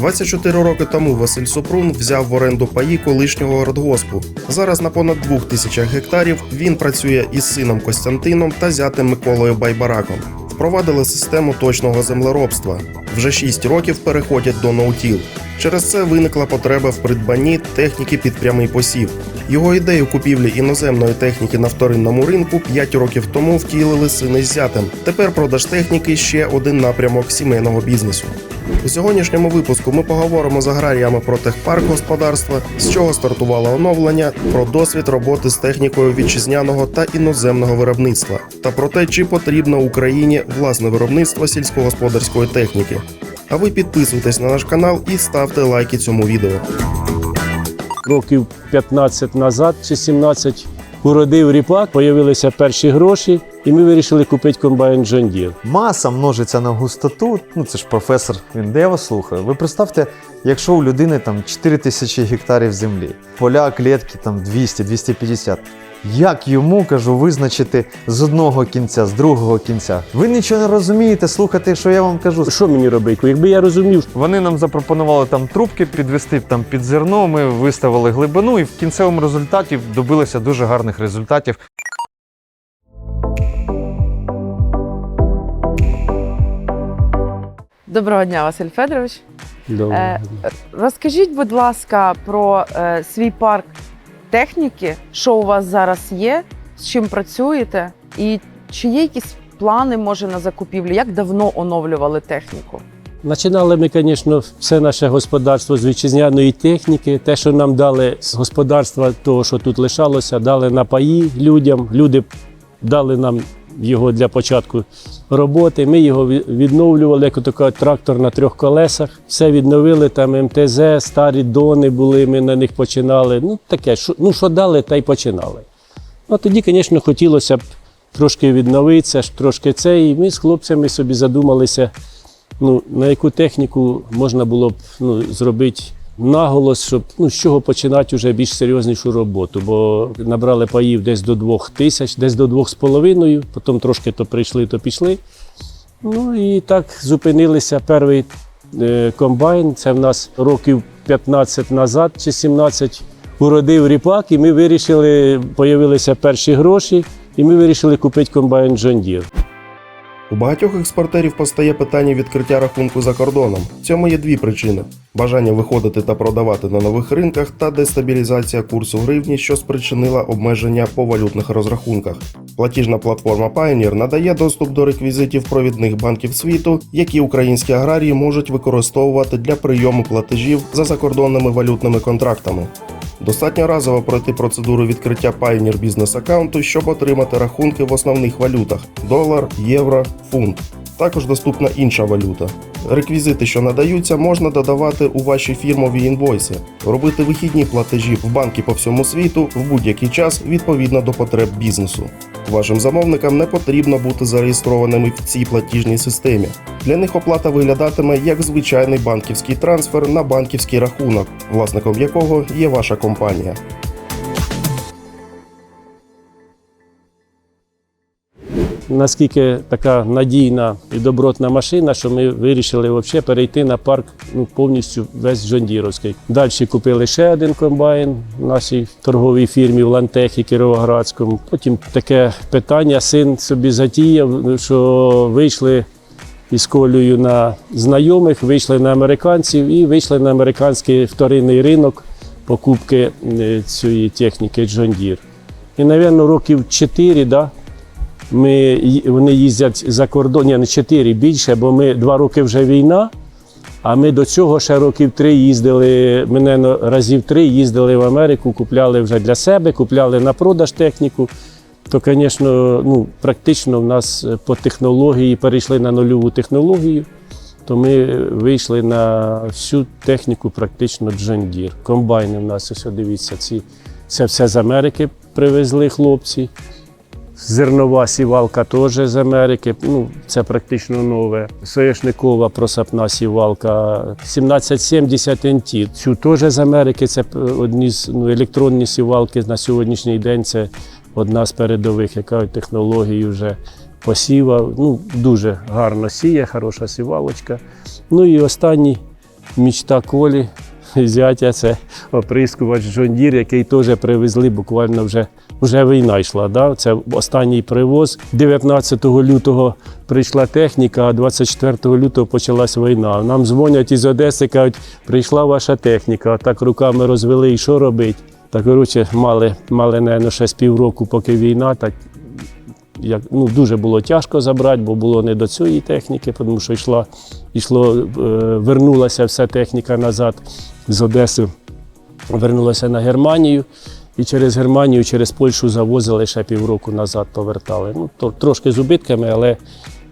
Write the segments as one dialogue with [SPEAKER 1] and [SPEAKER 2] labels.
[SPEAKER 1] 24 роки тому Василь Супрун взяв в оренду паї колишнього родгоспу. Зараз на понад двох тисячах гектарів він працює із сином Костянтином та зятем Миколою Байбараком. Впровадили систему точного землеробства. Вже 6 років переходять до ноутіл. Через це виникла потреба в придбанні техніки під прямий посів. Його ідею купівлі іноземної техніки на вторинному ринку 5 років тому втілили сини з зятем. Тепер продаж техніки ще один напрямок сімейного бізнесу. У сьогоднішньому випуску ми поговоримо з аграріями про техпарк господарства, з чого стартувало оновлення, про досвід роботи з технікою вітчизняного та іноземного виробництва, та про те, чи потрібно Україні власне виробництво сільськогосподарської техніки. А ви підписуйтесь на наш канал і ставте лайки цьому відео.
[SPEAKER 2] років 15 назад чи 17 уродив ріпак, появилися перші гроші, і ми вирішили купити комбайн John Deere.
[SPEAKER 3] Маса множиться на густоту. Ну це ж професор, він де я вас слухаю. Ви представте, якщо у людини там 4 тисячі гектарів землі, поля, клітки там 200-250. Як йому кажу визначити з одного кінця, з другого кінця? Ви нічого не розумієте, слухайте, що я вам кажу.
[SPEAKER 2] Що мені робити? Якби я розумів,
[SPEAKER 3] Вони нам запропонували там трубки підвести там під зерно. Ми виставили глибину, і в кінцевому результаті добилися дуже гарних результатів.
[SPEAKER 4] Доброго дня, Василь Федорович.
[SPEAKER 2] добре.
[SPEAKER 4] Е, Розкажіть, будь ласка, про е, свій парк техніки, що у вас зараз є, з чим працюєте, і чи є якісь плани, може, на закупівлю? Як давно оновлювали техніку?
[SPEAKER 2] Починали ми, звісно, все наше господарство з вітчизняної техніки. Те, що нам дали з господарства, того, що тут лишалося, дали на паї людям. Люди дали нам його для початку роботи. Ми його відновлювали, як такий трактор на трьох колесах. Все відновили, там МТЗ, старі дони були, ми на них починали. Ну, таке, що, ну, що дали, та й починали. Ну, тоді, звісно, хотілося б трошки відновитися, трошки це. І ми з хлопцями собі задумалися, ну, на яку техніку можна було б ну, зробити наголос, щоб ну, з чого починати вже більш серйознішу роботу. Бо набрали паїв десь до двох тисяч, десь до двох з половиною, потім трошки то прийшли, то пішли. Ну і так зупинилися. Перший е, комбайн. Це в нас років 15 назад чи 17 уродив ріпак, і ми вирішили, появилися перші гроші, і ми вирішили купити комбайн John Deere.
[SPEAKER 1] У багатьох експортерів постає питання відкриття рахунку за кордоном. Цьому є дві причини: бажання виходити та продавати на нових ринках та дестабілізація курсу гривні, що спричинила обмеження по валютних розрахунках. Платіжна платформа Pioneer надає доступ до реквізитів провідних банків світу, які українські аграрії можуть використовувати для прийому платежів за закордонними валютними контрактами. Достатньо разово пройти процедуру відкриття Pioneer бізнес аккаунту, щоб отримати рахунки в основних валютах: долар, євро, фунт. Також доступна інша валюта. Реквізити, що надаються, можна додавати у ваші фірмові інвойси, робити вихідні платежі в банки по всьому світу в будь-який час відповідно до потреб бізнесу. Вашим замовникам не потрібно бути зареєстрованими в цій платіжній системі. Для них оплата виглядатиме як звичайний банківський трансфер на банківський рахунок, власником якого є ваша компанія.
[SPEAKER 2] Наскільки така надійна і добротна машина, що ми вирішили взагалі перейти на парк ну, повністю весь Джондіровський. Далі купили ще один комбайн в нашій торговій фірмі в Лантехі Кіровоградському. Потім таке питання син собі затіяв, що вийшли із колею на знайомих, вийшли на американців і вийшли на американський вторинний ринок покупки е, цієї техніки Deere. І, мабуть, років 4, да, ми, вони їздять за кордон, ні, не 4, більше, бо ми два роки вже війна, а ми до цього ще років три їздили, наверно, разів три їздили в Америку, купляли вже для себе, купляли на продаж техніку. То, звісно, ну, практично в нас е, по технології перейшли на нульову технологію, то ми вийшли на всю техніку практично Deere. Комбайни в нас, ось дивіться, ці, це все з Америки привезли хлопці. Зернова сівалка теж з Америки. Ну, це практично нове. Соняшникова просапна сівалка 1770 NT. Цю теж з Америки. Це е, одні з ну, електронні сівалки на сьогоднішній день. Це одна з передових, яка технології вже посіва. Ну, дуже гарно сіє, хороша сівалочка. Ну і останній мічта Колі, зятя, це оприскувач Deere, який теж привезли буквально вже. Вже війна йшла, да? це останній привоз. 19 лютого прийшла техніка, а 24 лютого почалась війна. Нам дзвонять із Одеси, кажуть, прийшла ваша техніка. Так руками розвели, і що робить? Так, коротше, мали, мали, напевно, ще з півроку, поки війна, так як, ну, дуже було тяжко забрати, бо було не до цієї техніки, тому що йшла, йшло, е, вернулася вся техніка назад з Одеси, вернулася на Германію. І через Германію, через Польщу завозили ще півроку назад, повертали. Ну, то, трошки з убитками, але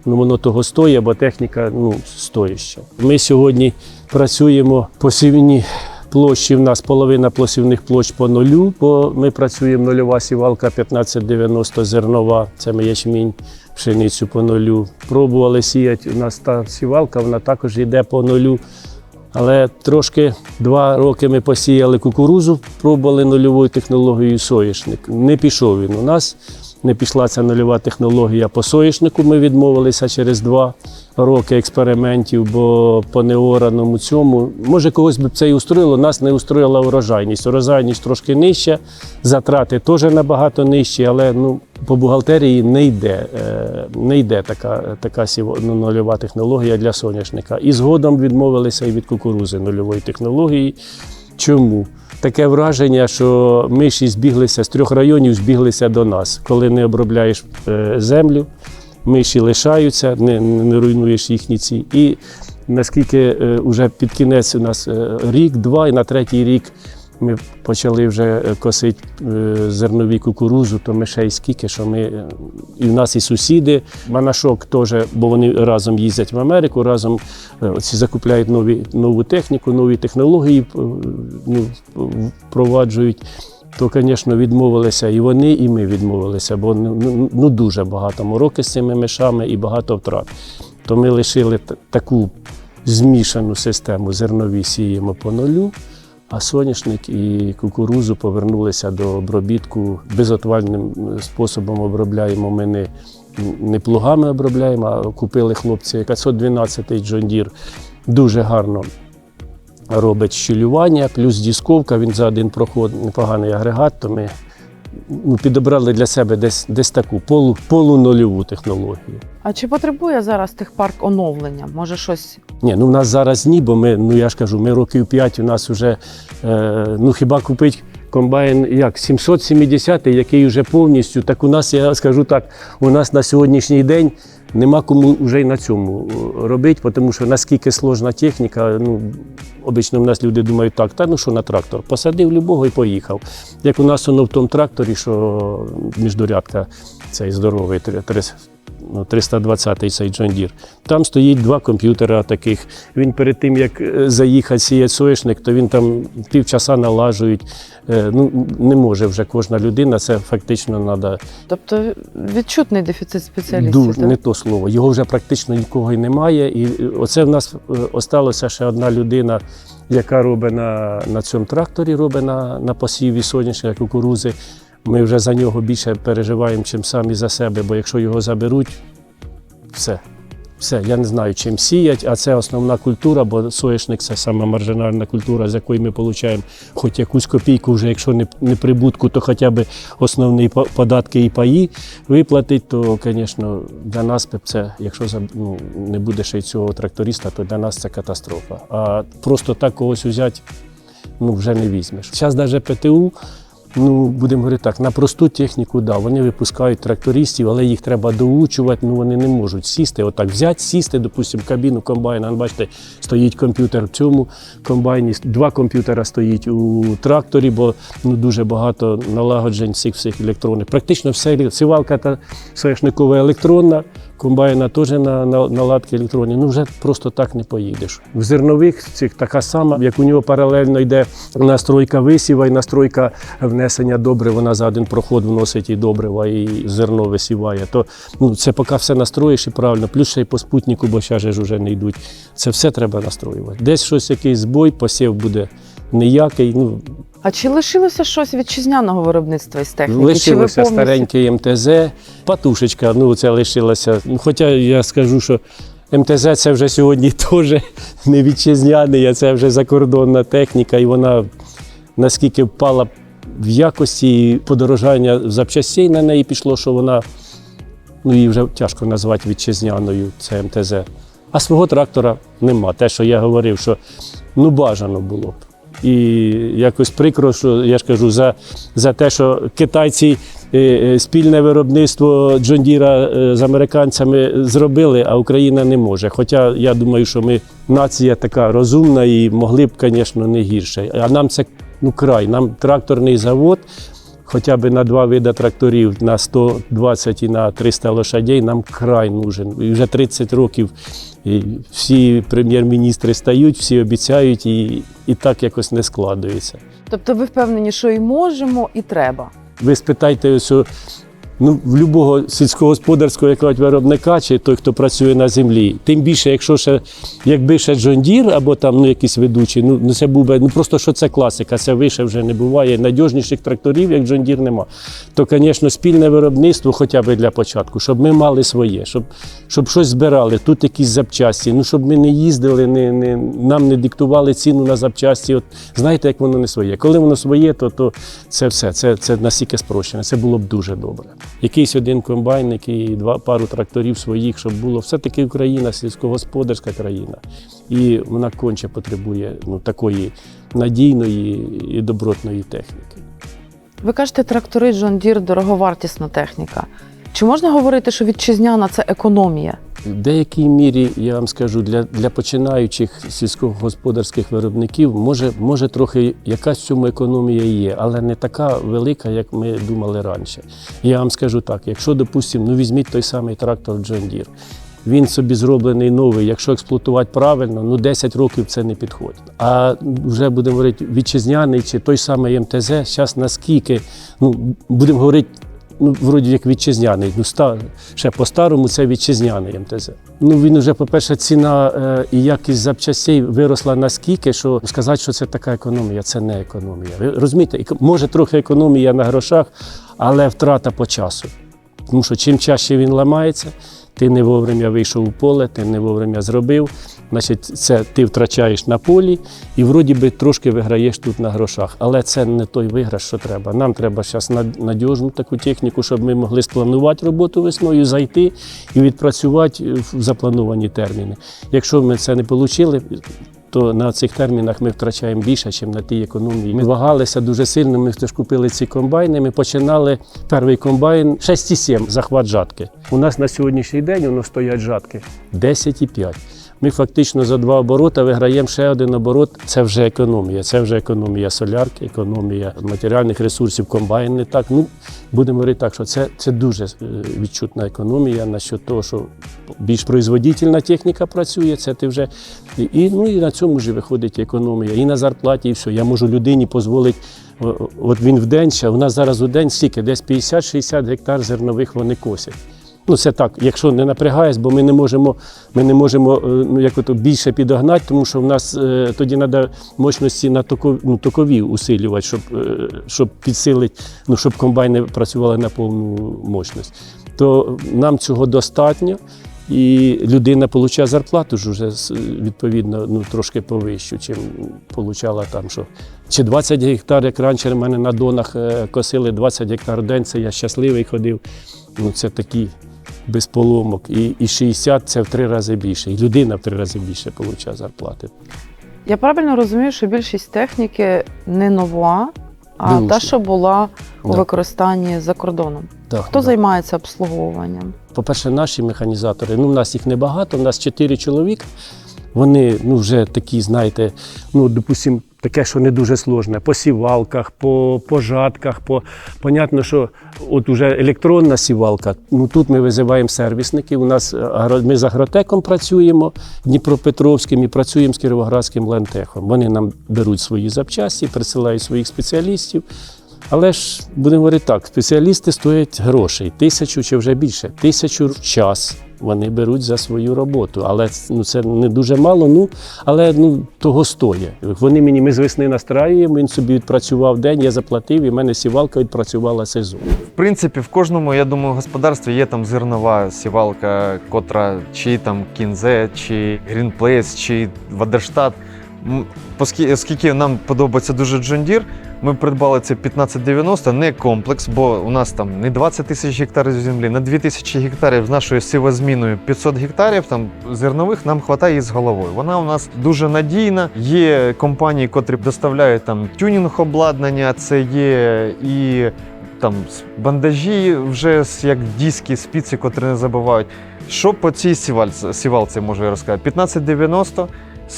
[SPEAKER 2] ну, воно того стоїть, бо техніка ну, стоїща. Ми сьогодні працюємо по сівні площі. В нас половина плосівних площ по нулю, бо ми працюємо нульова сівалка 1590 зернова, це ми ячмінь, пшеницю по нулю. Пробували сіяти. У нас та сівалка, вона також йде по нулю. Але трошки два роки ми посіяли кукурузу, пробували нульовою технологією соєшник. Не пішов він у нас. Не пішла ця нульова технологія по соєшнику. Ми відмовилися через два роки експериментів, бо по неораному цьому, може, когось би це і устроїло, нас не устроїла урожайність. Урожайність трошки нижча, затрати теж набагато нижчі, але ну, по бухгалтерії не йде, е, не йде така, така ну, нульова технологія для соняшника. І згодом відмовилися і від кукурузи нульової технології. Чому? Таке враження, що миші збіглися з трьох районів, збіглися до нас. Коли не обробляєш е, землю, миші лишаються, не, не руйнуєш їхні ці. І наскільки вже під кінець у нас е, рік-два, і на третій рік ми почали вже е, косити е, зернові кукурузу, то мишей скільки, що ми е, і в нас і сусіди. Манашок теж, бо вони разом їздять в Америку, разом оці закупляють нові, нову техніку, нові технології ну, впроваджують. То, звісно, відмовилися і вони, і ми відмовилися, бо ну, ну, ну, дуже багато мороки з цими мишами і багато втрат. То ми лишили таку змішану систему зернові сіємо по нулю, а соняшник і кукурузу повернулися до обробітку безотвальним способом обробляємо. Ми не, не плугами обробляємо, а купили хлопці 512 John Deere. Дуже гарно робить щелювання, плюс дісковка. Він за один проход непоганий агрегат, то ми ну, підібрали для себе десь, десь таку полу, полунольову технологію.
[SPEAKER 4] А чи потребує зараз техпарк оновлення? Може щось
[SPEAKER 2] Ні, ну в нас зараз ні, бо ми, ну я ж кажу, ми років 5 у нас вже, е, ну хіба купить комбайн як 770, який вже повністю, так у нас, я скажу так, у нас на сьогоднішній день нема кому вже й на цьому е, робити, тому що наскільки сложна техніка, ну, обично в нас люди думають так, та ну що на трактор, посадив любого і поїхав. Як у нас воно в тому тракторі, що міждурядка цей здоровий, 320-й цей John Deere. Там стоїть два комп'ютера таких. Він перед тим, як е, заїхати сіяти соєшник, то він там півчаса налажують. Е, Ну, не може вже кожна людина, це фактично треба
[SPEAKER 4] Тобто відчутний дефіцит спеціалістів.
[SPEAKER 2] дуже
[SPEAKER 4] так?
[SPEAKER 2] не то слово. Його вже практично нікого й немає. І е, оце в нас осталося ще одна людина, яка робить на, на цьому тракторі, робить на, на посіві соняшника кукурузи. Ми вже за нього більше переживаємо, чим самі за себе, бо якщо його заберуть, все. Все, я не знаю, чим сіять, а це основна культура, бо соняшник це сама маржинальна культура, з якої ми отримуємо хоч якусь копійку, вже якщо не, не прибутку, то хоча б основні податки і паї виплатить, то, звісно, для нас це, якщо ну, не буде ще й цього тракториста, то для нас це катастрофа. А просто так когось взяти ну, вже не візьмеш. Зараз навіть ПТУ, ну, будемо говорити так, на просту техніку, да, вони випускають трактористів, але їх треба доучувати, ну вони не можуть сісти. Отак взяти, сісти, допустимо, кабіну комбайна. Бачите, стоїть комп'ютер в цьому комбайні, два комп'ютера стоїть у тракторі, бо ну, дуже багато налагоджень всіх всіх електронних. Практично все сівалка та соняшникова електронна. Комбайна теж на, на наладки електронні. Ну вже просто так не поїдеш. В зернових цих така сама, як у нього паралельно йде настройка висіва і настройка внесення добрив. Вона за один проход вносить і добрива, і зерно висіває. То ну, це поки все настроїш і правильно. Плюс ще й по спутнику, бо ще ж вже не йдуть. Це все треба настроювати. Десь щось якийсь збой, посів буде ніякий. Ну,
[SPEAKER 4] А чи лишилося щось вітчизняного виробництва із техніки?
[SPEAKER 2] Лишилося
[SPEAKER 4] повністю...
[SPEAKER 2] старенький МТЗ, патушечка, ну це лишилося. Ну, хоча я скажу, що МТЗ це вже сьогодні теж не вітчизняний, а це вже закордонна техніка, і вона наскільки впала в якості подорожання запчастей на неї пішло, що вона ну її вже тяжко назвати вітчизняною, це МТЗ. А свого трактора нема. Те, що я говорив, що ну бажано було б. І якось прикро, що я ж кажу, за, за те, що китайці е, е, спільне виробництво Джон Діра е, з американцями зробили, а Україна не може. Хоча я думаю, що ми нація така розумна і могли б, звісно, не гірше. А нам це ну, край, нам тракторний завод. Хоча б на два види тракторів на 120 і на 300 лошадей нам край нужен. І вже 30 років і всі прем'єр-міністри стають, всі обіцяють, і, і так якось не складується.
[SPEAKER 4] Тобто ви впевнені, що і можемо, і треба.
[SPEAKER 2] Ви спитайте ось, ну, в будь-якого сільськогосподарського якогось виробника чи той, хто працює на землі. Тим більше, якщо ще, якби ще Джон Дір або там ну, якісь ведучі, ну, ну це був би, ну просто що це класика, це вище вже не буває. Надіжніших тракторів, як Джон Дір, нема. То, звісно, спільне виробництво, хоча б для початку, щоб ми мали своє, щоб, щоб щось збирали, тут якісь запчасті, ну щоб ми не їздили, не, не, нам не диктували ціну на запчасті. От знаєте, як воно не своє. Коли воно своє, то, то це все, це, це настільки спрощено. Це було б дуже добре. Якийсь один комбайник і два пару тракторів своїх, щоб було. Все-таки Україна сільськогосподарська країна. І вона конче потребує ну, такої надійної і добротної техніки.
[SPEAKER 4] Ви кажете, трактори John Deere – дороговартісна техніка. Чи можна говорити, що вітчизняна це економія?
[SPEAKER 2] В деякій мірі, я вам скажу, для, для починаючих сільськогосподарських виробників може, може трохи якась цьому економія є, але не така велика, як ми думали раніше. Я вам скажу так: якщо, допустимо, ну візьміть той самий трактор John Deere, він собі зроблений новий, якщо експлуатувати правильно, ну 10 років це не підходить. А вже будемо говорити, вітчизняний чи той самий МТЗ, зараз наскільки, ну будемо говорити, ну, вроді як вітчизняний. Ну, ста, ще по-старому це вітчизняний МТЗ. Ну, він вже, по-перше, ціна е, і якість запчастей виросла наскільки, що сказати, що це така економія, це не економія. Ви розумієте, може трохи економія на грошах, але втрата по часу. Тому що чим чаще він ламається, ти не вовремя вийшов у поле, ти не вовремя зробив. Значить, це ти втрачаєш на полі і вроді би трошки виграєш тут на грошах. Але це не той виграш, що треба. Нам треба зараз надіжну таку техніку, щоб ми могли спланувати роботу весною, зайти і відпрацювати в заплановані терміни. Якщо ми це не отримали, то на цих термінах ми втрачаємо більше, ніж на тій економії. Ми вагалися дуже сильно. Ми ж купили ці комбайни. Ми починали перший комбайн 6,7 захват жатки. У нас на сьогоднішній день воно стоять жатки 10,5. Ми фактично за два обороти виграємо ще один оборот. Це вже економія. Це вже економія солярки, економія матеріальних ресурсів, комбайн не так. Ну будемо говорити так, що це, це дуже е, відчутна економія насчет того, що більш производительна техніка працює. Це ти вже і, ну, і на цьому ж виходить економія. І на зарплаті, і все. Я можу людині дозволити. От він в день, ще у нас зараз у день стільки, десь 50-60 гектар зернових вони косять. Ну, це так, якщо не напрягаюсь, бо ми не можемо, ми не можемо е, ну, як ото, більше підогнати, тому що в нас е, тоді треба мощності на токові, ну, токові усилювати, щоб, е, щоб підсилити, ну, щоб комбайни працювали на повну мощність. То нам цього достатньо. І людина отримує зарплату ж уже відповідно ну, трошки повищу, чим отримала там, що чи 20 гектар, як раніше в мене на донах е, косили 20 гектар в день, це я щасливий ходив. Ну, це такі без поломок. І, і 60 це в три рази більше. І людина в три рази більше отримує зарплати.
[SPEAKER 4] Я правильно розумію, що більшість техніки не нова, а
[SPEAKER 2] Беушна.
[SPEAKER 4] та, що була у
[SPEAKER 2] Да.
[SPEAKER 4] використанні за кордоном.
[SPEAKER 2] Так,
[SPEAKER 4] Хто
[SPEAKER 2] да.
[SPEAKER 4] займається обслуговуванням?
[SPEAKER 2] По-перше, наші механізатори, ну, в нас їх небагато, в нас 4 чоловіка. Вони ну, вже такі, знаєте, ну, допустимо, таке, що не дуже сложне. По сівалках, по, по жатках, по понятно, що от уже електронна сівалка. Ну тут ми визиваємо сервісників. У нас е, ми з агротеком працюємо Дніпропетровським і працюємо з Кіровоградським лентехом. Вони нам беруть свої запчасті, присилають своїх спеціалістів. Але ж будемо говорити так: спеціалісти стоять грошей, тисячу чи вже більше, тисячу в час. Вони беруть за свою роботу. Але ну, це не дуже мало, ну, але ну, того стоїть. Вони мені ми з весни настраюємо, він собі відпрацював день, я заплатив, і в мене сівалка відпрацювала сезон.
[SPEAKER 3] В принципі, в кожному, я думаю, господарстві є там зернова сівалка, котра чи там кінзе, чи Greenplace, чи Вадерштат. Оскільки нам подобається дуже Deere, ми придбали це 1590, не комплекс, бо у нас там не 20 тисяч гектарів землі, на 2 тисячі гектарів з нашою сівозміною 500 гектарів там зернових нам вистачає з головою. Вона у нас дуже надійна. Є компанії, котрі доставляють там тюнінг обладнання, це є і там бандажі вже як диски, спиці, котрі не забувають. Що по цій сівалці, сівалці можу я розказати? 1590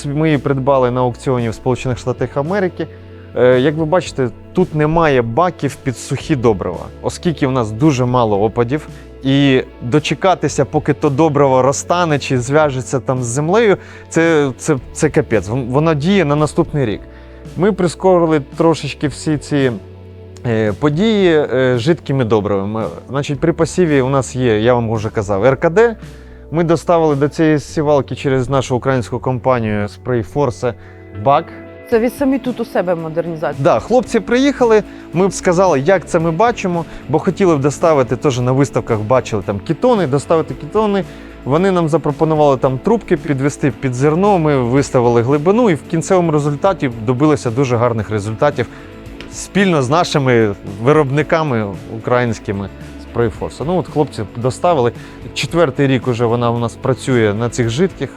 [SPEAKER 3] ми її придбали на аукціоні в Сполучених Штатах Америки. Е, Як ви бачите, тут немає баків під сухі добрива, оскільки в нас дуже мало опадів. І дочекатися, поки то добриво розтане чи зв'яжеться там з землею, це, це, це капець. Воно діє на наступний рік. Ми прискорили трошечки всі ці е, події е, жидкими добривами. Значить, при посіві у нас є, я вам вже казав, РКД. Ми доставили до цієї сівалки через нашу українську компанію Spray Force бак.
[SPEAKER 4] Це ви самі тут у себе модернізацію.
[SPEAKER 3] Да, хлопці приїхали. Ми б сказали, як це ми бачимо, бо хотіли б доставити теж на виставках, бачили там кітони, доставити кітони. Вони нам запропонували там трубки підвести під зерно. Ми виставили глибину і в кінцевому результаті добилися дуже гарних результатів спільно з нашими виробниками українськими Prayforce. Ну от хлопці доставили. Четвертий рік уже вона у нас працює на цих жидких.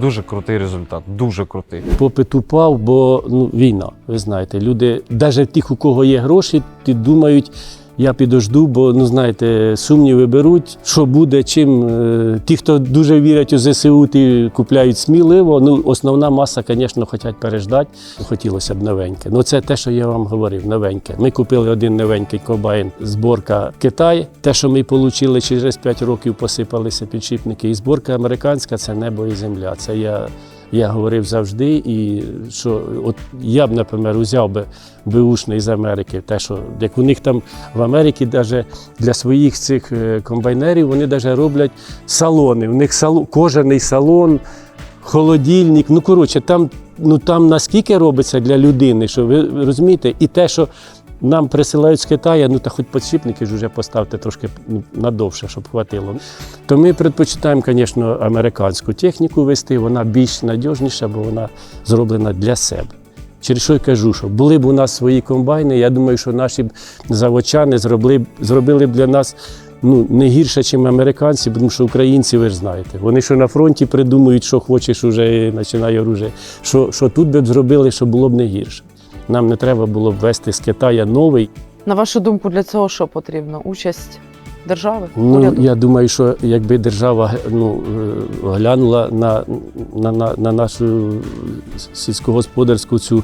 [SPEAKER 3] Дуже крутий результат, дуже крутий.
[SPEAKER 2] Попит упав, бо ну, війна, ви знаєте, люди, навіть тих, у кого є гроші, ті думають, я підожду, бо ну знаєте, сумніви беруть, що буде, чим. Е, Ті, хто дуже вірять у ЗСУ, ті купляють сміливо. Ну, основна маса, звісно, хочуть переждати. Хотілося б новеньке. Ну, це те, що я вам говорив, новеньке. Ми купили один новенький комбайн, зборка Китай. Те, що ми отримали через 5 років, посипалися підшипники. І зборка американська це небо і земля. Це я. Я говорив завжди, і що от я б, наприклад, взяв би беушний з Америки, те, що як у них там в Америці, навіть для своїх цих е, комбайнерів, вони навіть роблять салони. У них салон, кожаний салон, холодильник. Ну коротше, там, ну там наскільки робиться для людини, що ви розумієте, і те, що нам присилають з Китаю, ну та хоч підшипники ж вже поставте трошки ну, надовше, щоб хватило. То ми предпочитаємо, звісно, американську техніку вести, вона більш надіжніша, бо вона зроблена для себе. Через що я кажу, що були б у нас свої комбайни, я думаю, що наші заводчани зробили, зробили б для нас ну, не гірше, ніж американці, тому що українці, ви ж знаєте, вони що на фронті придумують, що хочеш, уже починає оружие. Що, що тут би б зробили, що було б не гірше. Нам не треба було б вести з Китаю новий.
[SPEAKER 4] На вашу думку, для цього що потрібно? Участь держави?
[SPEAKER 2] Ну,
[SPEAKER 4] уряду?
[SPEAKER 2] я думаю, що якби держава ну, е, глянула на, на, на, на нашу сільськогосподарську цю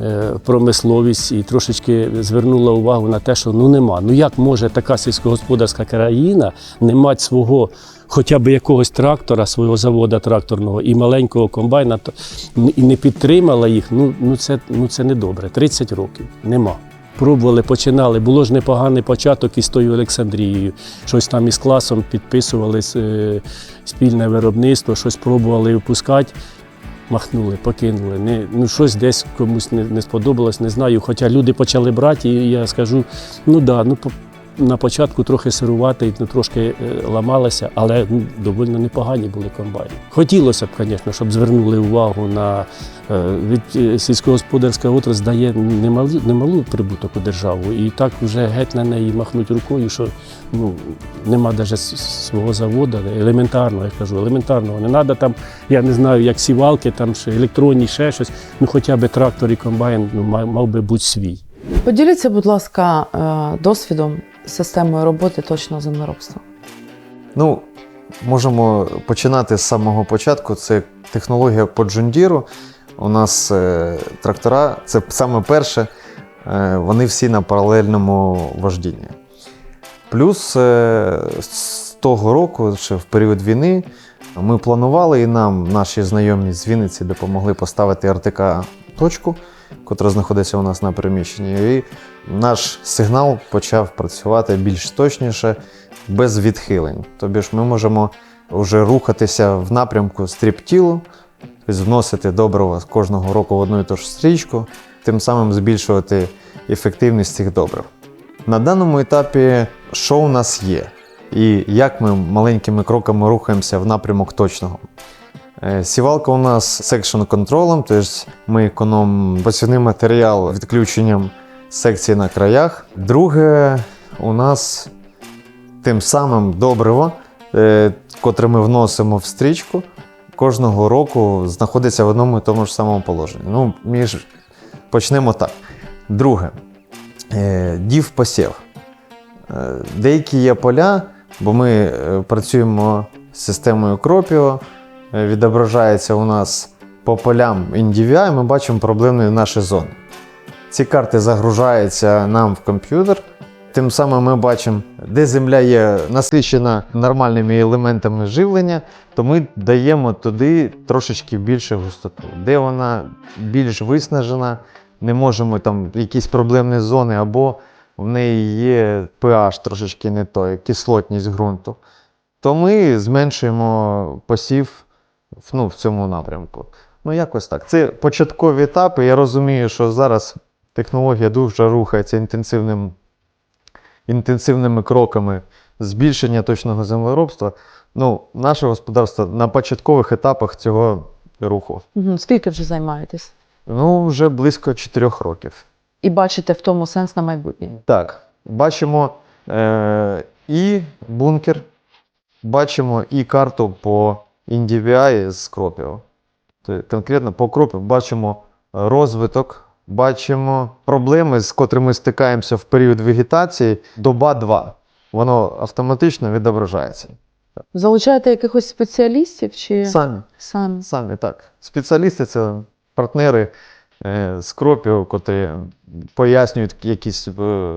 [SPEAKER 2] е, промисловість і трошечки звернула увагу на те, що ну нема. Ну як може така сільськогосподарська країна не мати свого хоча б якогось трактора, свого завода тракторного і маленького комбайна, то, і не підтримала їх, ну, ну, це, ну це не добре. 30 років нема. Пробували, починали. Було ж непоганий початок із тою Олександрією. Щось там із класом підписували е, спільне виробництво, щось пробували випускати. Махнули, покинули. Не, ну, щось десь комусь не, не сподобалось, не знаю. Хоча люди почали брати, і я скажу, ну да, ну на початку трохи сирувати, ну, трошки е, ламалося, але доволі непогані були комбайни. Хотілося б, звісно, щоб звернули увагу на е, від е, сільськогосподарська отрасль дає немалу, немалу прибуток у державу. І так вже геть на неї махнуть рукою, що ну, нема навіть свого заводу, елементарного, я кажу, елементарного. Не треба там, я не знаю, як сівалки, там ще електронні, ще щось. Ну хоча б трактор і комбайн ну, мав, би бути свій.
[SPEAKER 4] Поділіться, будь ласка, досвідом системою роботи точного землеробства.
[SPEAKER 3] Ну, можемо починати з самого початку. Це технологія по джундіру. У нас е, трактора, це саме перше, е, вони всі на паралельному вождінні. Плюс е, з того року, ще в період війни, ми планували і нам наші знайомі з Вінниці допомогли поставити РТК-точку, котра знаходиться у нас на приміщенні. І наш сигнал почав працювати більш точніше, без відхилень. Тобі ж ми можемо вже рухатися в напрямку стріптілу, тобто вносити добрива кожного року в одну і ту ж стрічку, тим самим збільшувати ефективність цих добрив. На даному етапі що у нас є, і як ми маленькими кроками рухаємося в напрямок точного. Е, Сівалка у нас секшн контролем, тобто ми економимо посівний матеріал відключенням секції на краях. Друге, у нас тим самим добриво, е, котре ми вносимо в стрічку, кожного року знаходиться в одному і тому ж самому положенні. Ну, між... Почнемо так. Друге, е, дів посів. Деякі є поля, бо ми працюємо з системою Кропіо, відображається у нас по полям NDVI, ми бачимо проблемні наші зони. Ці карти загружаються нам в комп'ютер. Тим самим ми бачимо, де земля є насичена нормальними елементами живлення, то ми даємо туди трошечки більше густоту. Де вона більш виснажена, не можемо там якісь проблемні зони, або в неї є pH трошечки не той, кислотність ґрунту, то ми зменшуємо посів ну, в цьому напрямку. Ну, якось так. Це початкові етапи. Я розумію, що зараз технологія дуже рухається інтенсивним, інтенсивними кроками збільшення точного землеробства. Ну, наше господарство на початкових етапах цього руху.
[SPEAKER 4] Скільки вже займаєтесь?
[SPEAKER 3] Ну, вже близько 4 років.
[SPEAKER 4] І бачите в тому сенс на майбутнє.
[SPEAKER 3] Так, бачимо е, і бункер, бачимо і карту по NDVI з. Тобто Конкретно по Кропіо бачимо розвиток, бачимо проблеми, з котрими стикаємося в період вегетації, доба 2. Воно автоматично відображається.
[SPEAKER 4] Залучаєте якихось спеціалістів чи
[SPEAKER 3] Самі.
[SPEAKER 4] самі?
[SPEAKER 3] Саме так. Спеціалісти це партнери е, з Кропіо, котрі пояснюють якісь е,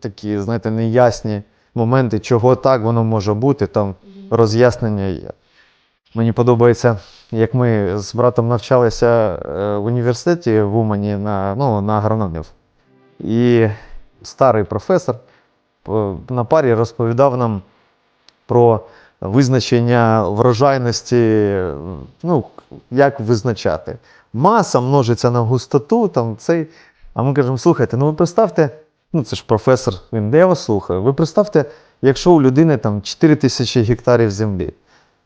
[SPEAKER 3] такі, знаєте, неясні моменти, чого так воно може бути, там роз'яснення є. Мені подобається, як ми з братом навчалися е, в університеті в Умані на, ну, на агрономів. І старий професор на парі розповідав нам про визначення врожайності, ну, як визначати. Маса множиться на густоту, там цей. А ми кажемо, слухайте, ну ви представте, ну це ж професор, він де вас слухаю. Ви представте, якщо у людини там 4 тисячі гектарів землі,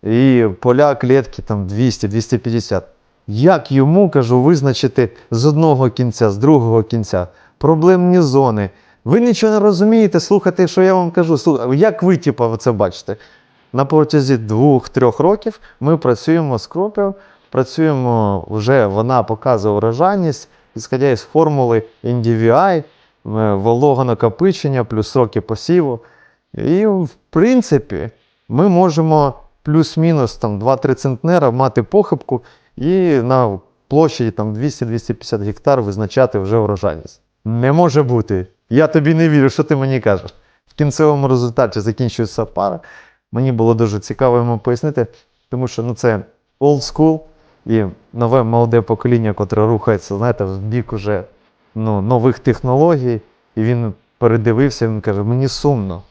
[SPEAKER 3] і поля клітки там 200-250. Як йому кажу визначити з одного кінця, з другого кінця проблемні зони? Ви нічого не розумієте, слухайте, що я вам кажу. Як ви, типу, це бачите? На протязі двох-трьох років ми працюємо з кропів, працюємо вже вона показує урожайність, ісходя із формули NDVI, е, вологонакопичення плюс сроки посіву. І, в принципі, ми можемо плюс-мінус там 2-3 центнера мати похибку і на площі там 200-250 гектар визначати вже урожайність. Не може бути. Я тобі не вірю, що ти мені кажеш. В кінцевому результаті закінчується пара. Мені було дуже цікаво йому пояснити, тому що ну, це old school і нове молоде покоління, котре рухається, знаєте, в бік уже ну, нових технологій. І він передивився, він каже: мені сумно.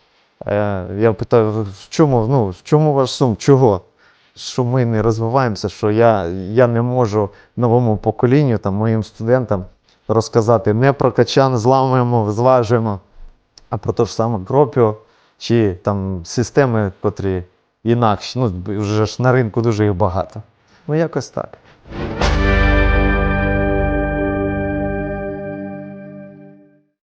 [SPEAKER 3] Я питаю, в чому, ну, в чому ваш сум? Чого? Що ми не розвиваємося, що я, я не можу новому поколінню, там, моїм студентам розказати не про качан зламуємо, зважуємо, а про те ж саме кропіо чи там системи, котрі інакші. Ну, вже ж на ринку дуже їх багато. Ну, якось так.